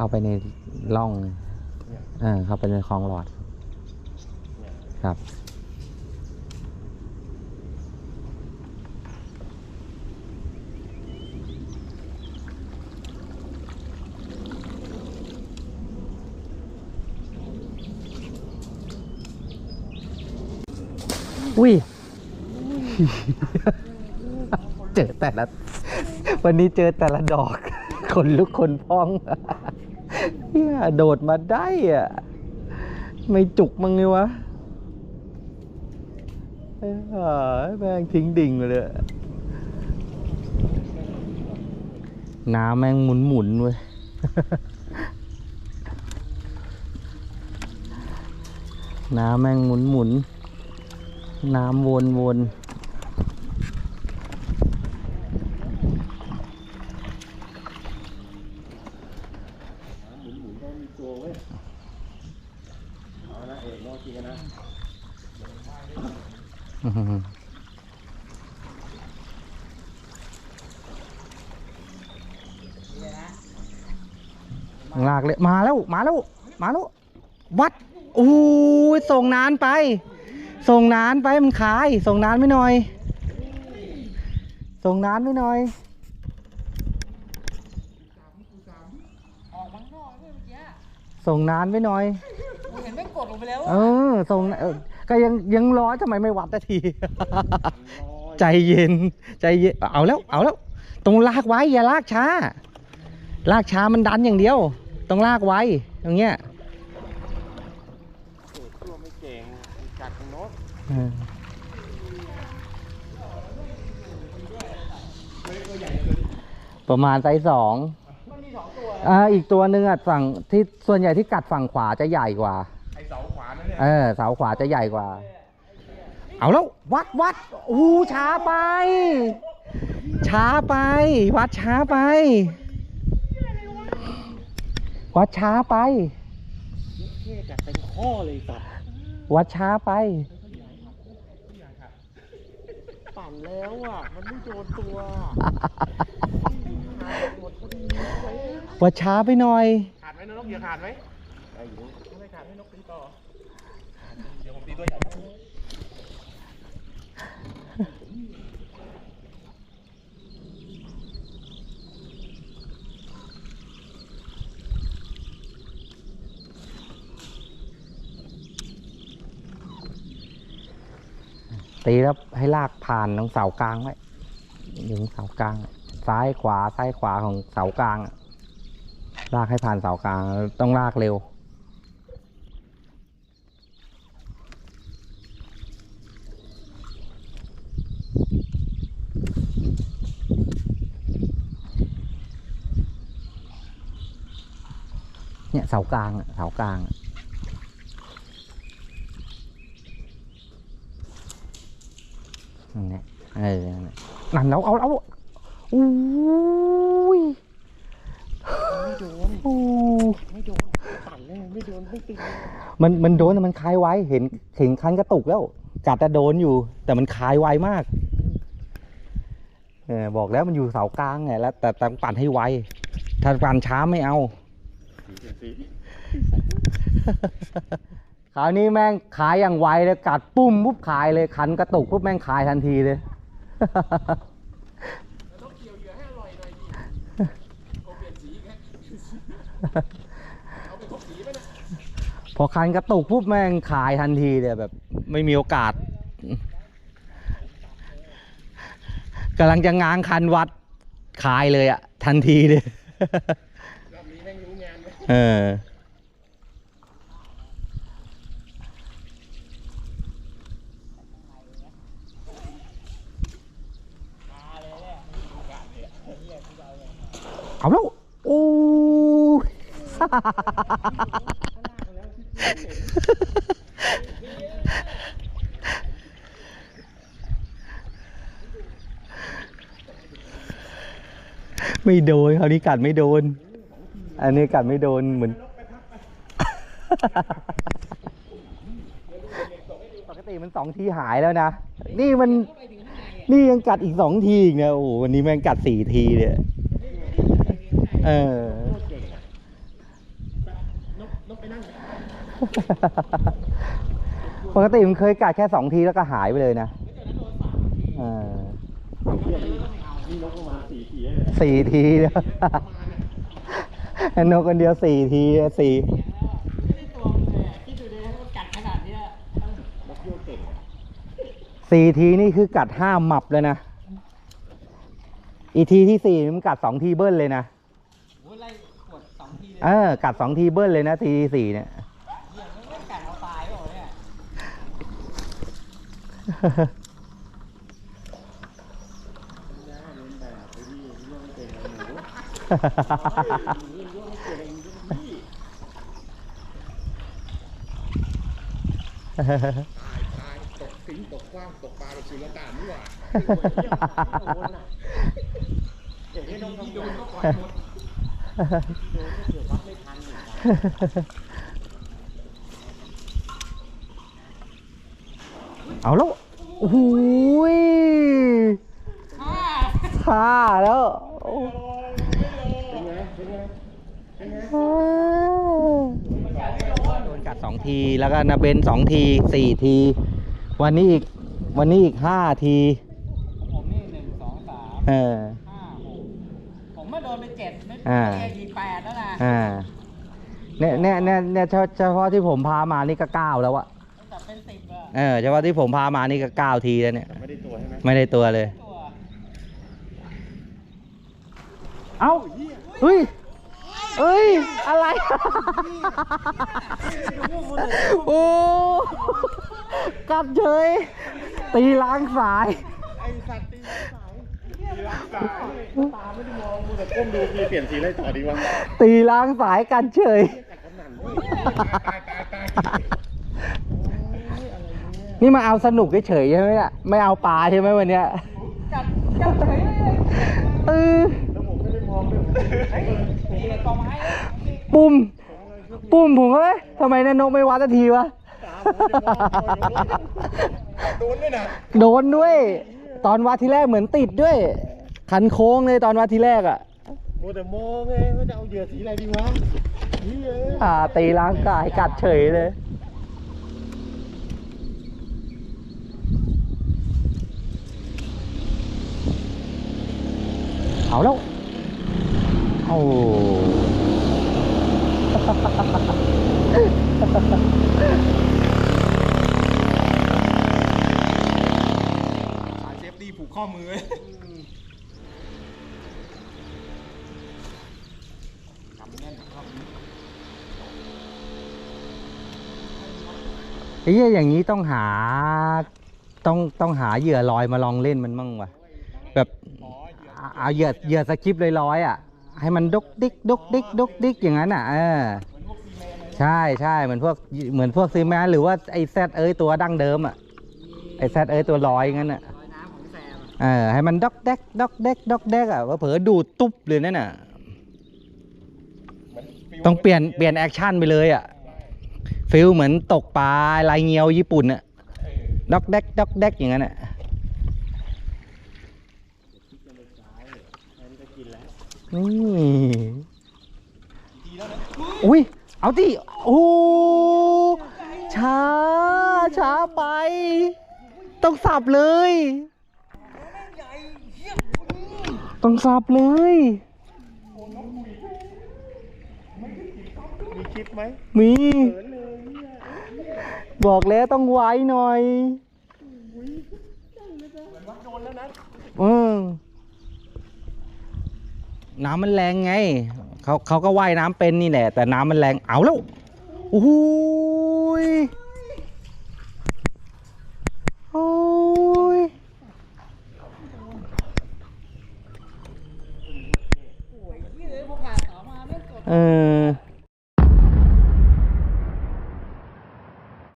เข้าไปในร่องเออเข้าไปในคลองหลอด ครับ อุ้ย เจอแต่ละ วันนี้เจอแต่ละดอก คนลุกคนพอง เฮียโดดมาได้อะ ไม่จุกมั้งเลยวะแม่งทิ้งดิ่งเลย น้ำแม่งหมุนหมุนเว้ยน้ำแม่งหมุนหมุน น้ำวนวน มีตัวเว้ยเอาละเอกลองกินกันนะหลากเลยมาแล้วมาแล้วมาแล้ววัดอู้ยส่งนานไป ส่งนานไปมันขาย ส่งนานไม่หน่อย ส่งนานไม่หน่อย ออกมาข้างนอกด้วยเมื่อกี้ ส่งนานไม่หน่อยกูเห็นไม่งกดลงไปแล้วเออ ส่งเออก็ยังยังร้อยทำไมไม่วัดสักที ใจเย็น ใจเย็น เอาแล้ว เอาแล้วต้องลากไว้ อย่าลากช้า ลากช้ามันดันอย่างเดียว ต้องลากไว้อย่างเงี้ยเอกตัวไม่เก่งกัดตรงโน้นเออประมาณไซส์สองมันมีส องตัวอ่าอีกตัวหนึ่งอะฝั่งที่ส่วนใหญ่ที่กัดฝั่งขวาจะใหญ่กว่า ไอเสาขวานั่นเนี่ยเออเสาขวาจะใหญ่กว่า เอาแล้ววัดวัดอู้ช้าไป ช้าไป วัดช้าไป วัดช้าไปเท่กัดเป็นข้อเลยสัตว์วัดช้าไป ปั่นแล้วอะ มันไม่โดนตัวหมดพอดี วัดช้าไปหน่อย ขาดไหมนกเหยื่อขาดไหมไอ้อยู่ถ้าไม่ขาดให้นกตีต่อ เดี๋ยวผมตีตัวใหญ่ตีแล้วให้ลากผ่านตรงเสากลางไว้อยู่ตรงเสากลาง ซ้ายขวาซ้ายขวาของเสากลางอะ ลากให้ผ่านเสากลางต้องลากเร็ว เนี่ยเสากลางอะเสากลางอะนั่นแหละเออนั่นและนั่นแล้วเอาเอาอุ้ย ไม่โดน อู้ ไม่โดนปั่นแล้วไม่โดนไม่ตีมันมันโดนแต่มันคลายไวเห็นเห็นคันกระตุกแล้วกัดแต่โดนอยู่ แต่มันคลายไวมากเออบอกแล้วมันอยู่เสากลางไงแล้วแต่แต่ปั่นให้ไวถ้าปั่นช้าไม่เอา คราวนี้แม่งขายอย่างไวเลยกัดปุ้มปุ๊บขายเลยคันกระตุกปุ๊บแม่งขายทันทีเลยต้องเกี่ยวเหยื่อให้อร่อยหน่อยดิ อคันกระตุกปุ๊บแม่งขายทันทีเลยแบบ ไม่มีโอกาสกำลังจะง้างคันวัดขายเลยอะทันทีเลยเออเอาแล้ว โอ้ ไม่โดนคราวนี้กัดไม่โดน อันนี้กัดไม่โดนเหมือน ปกติมันสองทีหายแล้วนะ นี่มัน นี่ยังกัดอีกสองทีอีกนะโอ้โหวันนี้แม่งกัดสี่ทีเลยเออ ปกติมันเคยกัดแค่สองทีแล้วก็หายไปเลยนะเออ นี่นกประมาณ สี่ทีเลยสี่ทีแล้วนกคนเดียวสี่ทีสี่ไม่ได้ตัวมันเลยอะคิดดูดิว่ามันกัดขนาดเนี้ยนกเยี่ยวเก่งอะสี่ทีนี่คือกัดห้าหมับเลยนะ อีทีที่สี่มันกัดสองทีเบิ้ลเลยนะโอ้ยไล่ขวดสองทีเลยเออ กัดสองทีเบิ้ลเลยนะทีที่สี่เนี่ย เหี้ยมันไม่กัดเอา ตายตายตกสิงตกกว้างตกปลาตกสุลต่านนี่หว่าอย่างนี้โดนก็ปล่อยหมดโดนก็เกือบวัดไม่ทันอยู่เอาแล้วโอ้โหยอ่าฆ่าแล้ว โอ้เป็นไงเป็นไงเป็นไงโดนกัดสองทีแล้วก็นาเบนสองทีสี่ที วันนี้อีกวันนี้อีกห้าทีผมนี่หนึ่งสองสามเออห้าหกผมมาโดนไปเจ็ดไม่อ่าไม่ได้ทีแปดแล้วนะอ่าเนี่ยเนี่ยเนี่ยเนี่ยเฉเฉพาะที่ผมพามานี่ก็เก้าแล้วอะตั้งแต่เป็นสิบอะเออเฉพาะที่ผมพามานี่ก็เก้าทีแล้วเนี่ย ไม่ได้ตัวใช่ไหมไม่ได้ตัวเลย ตัว เอ้าเฮ้ยเอ้ย อะไร โอ้กลับเฉย ตีล้างสาย ไอสัตว์ตีสายตีล้างสายตาไม่ได้มองมูแต่ก้มดูมีเปลี่ยนสีอะไรต่อดีวะตีล้างสายกันเฉยกัดกำนันด้วยตายตายตายตายนี่มาเอาสนุกเฉยๆใช่ไหมเนี่ยไม่เอาปลาใช่ไหมวันเนี้ยกัดกัดเฉยเลยเออ ปุ่ม ปุ่มผมก็เลยทำไมนายนกไม่วัดสักทีวะตาผมไม่ได้มองโดนด้วยนะโดนด้วย ตอนวัดทีแรกเหมือนติดด้วยคันโค้งเลยตอนวัดทีแรกอะ โมแต่มองไงว่าจะเอาเหยื่อสีอะไรดีวะนี่เอ้ยอ่าตีล้างกายกัดเฉยเลย เอาแล้ว โอ้สายเซฟตี้ผูกข้อมือไว้กำแน่นครับไอ้เหี้ยอย่างนี้ต้องหาต้องต้องหาเหยื่อลอยมาลองเล่นมันมั่งวะแบบเอาเหยื่อเหยื่อสคริปต์ลอยๆอะ ให้มันดกดิกดกดิกดกดิกอย่างนั้นอะเออใช่ใช่เหมือนพวกเหมือนพวกซีแมนหรือว่าไอแซดเอ้ยตัวดั้งเดิมอะไอแซดเอ้ยตัวลอยงั้นอะลอยน้ำของแซมอะเออให้มันดอกแดกดอกแดกดอกแดกอะว่าเผลอดูดตุ๊บเลยนั่นน่ะต้องเปลี่ยนเปลี่ยนแอคชั่นไปเลยอะฟิลเหมือนตกปลาลายเงียวญี่ปุ่นอะดอกแดกดอกแดกอย่างนั้นอะ นนี้ก็กินแล้วนี่ทีแล้วนะอุ้ย เอาดิโอ้ช้า ช้าไป ต้องสับเลย ต้องสับเลย มีคลิปไหม มีเขินเลยเนี่ยบอกแล้วต้องไว้หน่อย เหมือนว่าโดนแล้วนะเออ น้ำมันแรงไงเขาเขาก็ว่ายน้ำเป็นนี่แหละ แต่น้ำมันแรงเอาแล้วโอ้โหโอ้ยเออ